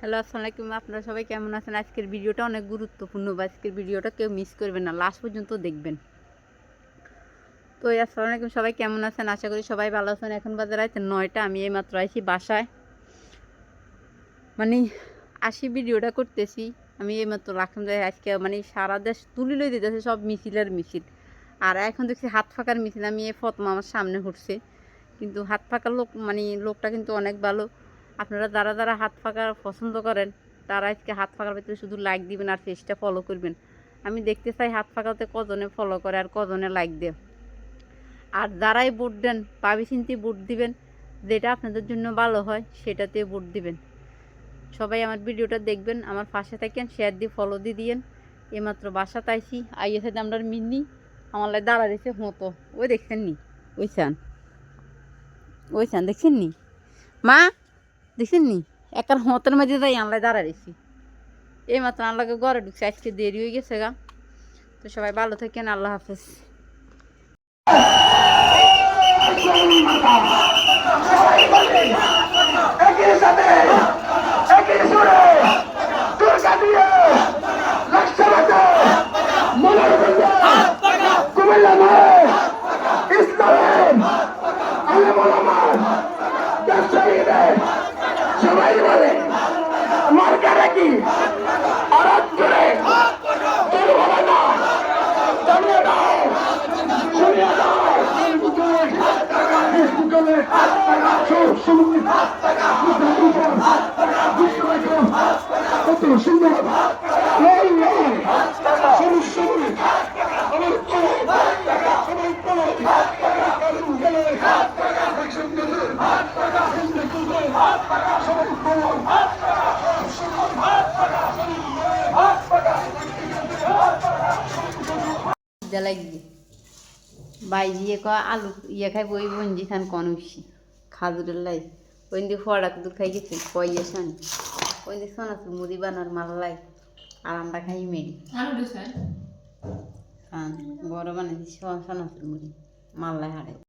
Hello, আসসালামু আলাইকুম। আপনারা সবাই কেমন আছেন? আজকের ভিডিওটা অনেক গুরুত্বপূর্ণ, বা আজকের ভিডিওটা কেউ মিস করবেন না। লাস্ট পর্যন্ত দেখবেন। তো আসসালামু আলাইকুম, সবাই কেমন আছেন? আশা করি সবাই ভালো আছেন। এখন বাজার আছে নয়টা, আমি এই মাত্র আইছি বাসায়। মানে আসি ভিডিওটা করতেছি। আমি এই মাত্র রাখলাম যে আজকে মানে সারা দেশ তুলি লই দিতেছে, সব মিছিলের মিছিল। আর এখন দেখছি হাত ফাঁকার মিছিল, আমি এই ফতমা আমার সামনে ঘুরছে। কিন্তু হাত ফাঁকার লোক মানে লোকটা কিন্তু অনেক ভালো। আপনারা যারা যারা হাত ফাঁকা পছন্দ করেন, তারা আজকে হাত ফাঁকার ভিতরে শুধু লাইক দিবেন আর পেজটা ফলো করবেন। আমি দেখতে চাই হাত ফাঁকাতে কজনে ফলো করে আর কজনে লাইক দেয়। আর যারাই ভোট দেন, পাবি চিন্তি ভোট দিবেন, যেটা আপনাদের জন্য ভালো হয়, সেটাতে ভোট দিবেন। সবাই আমার ভিডিওটা দেখবেন, আমার পাশে থাকেন শেয়ার দিয়ে ফলো দিয়ে দিয়েন। এইমাত্র বাসা তাইছি আইএসে দামটার মিন্নি, আমার লাই দাঁড়া দিয়েছে মতো। ওই দেখছেন নি? ওই চান। ওই চান, দেখছেন নি? মা! দেখছেন নি একার মতের মাঝে যাই আনলাই দাঁড়া রয়েছি এই মাত্র আনলাকে ঘরে ঢুকছে, আজকে দেরি হয়ে গেছে গা। তো সবাই ভালো থাকেন, আল্লাহ হাফেজ। আলমার বলে। মার্কারা কি? আরাত করে তোর হবে না জানিয়ে দাও শুনিয়ে দাও সুন্দর জ্বালাই দিয়ে বাই দিয়ে ক আলু ইয়ে খাই ওই বঞ্জি খান কন উঠছি। খাজুরের লাই। ওই দিয়ে ফড়া কুদুর খাই গেছে কয়ে শান ওই দিয়ে শোনাস মুড়ি বানার মাল্লাই আর আমরা খাই মেরি। হ্যাঁ বড় বানাইছি শোনাস মুড়ি মাল্লাই হাড়ে।